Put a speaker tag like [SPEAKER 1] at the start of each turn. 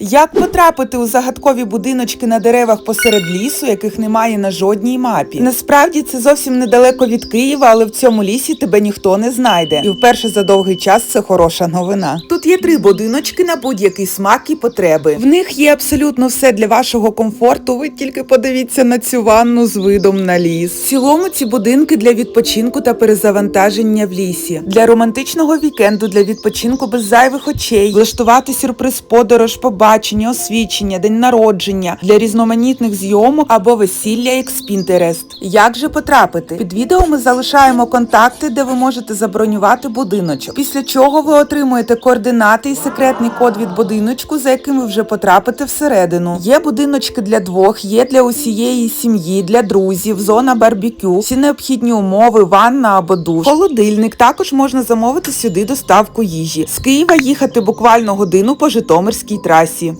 [SPEAKER 1] Як потрапити у загадкові будиночки на деревах посеред лісу, яких немає на жодній мапі? Насправді це зовсім недалеко від Києва, але в цьому лісі тебе ніхто не знайде. І вперше за довгий час це хороша новина. Тут є три будиночки на будь-який смак і потреби. В них є абсолютно все для вашого комфорту. Ви тільки подивіться на цю ванну з видом на ліс. В цілому ці будинки для відпочинку та перезавантаження в лісі, для романтичного вікенду, для відпочинку без зайвих очей, влаштувати сюрприз подорож, побачення, освічення, день народження, для різноманітних зйомок або весілля як з. Як же потрапити? Під відео ми залишаємо контакти, де ви можете забронювати будиночок. Після чого ви отримуєте координати і секретний код від будиночку, за яким ви вже потрапите всередину. Є будиночки для двох, є для усієї сім'ї, для друзів, зона барбекю, всі необхідні умови, ванна або душ. Холодильник також можна замовити сюди доставку їжі. З Києва їхати буквально годину по Житомирській трасі. Русі.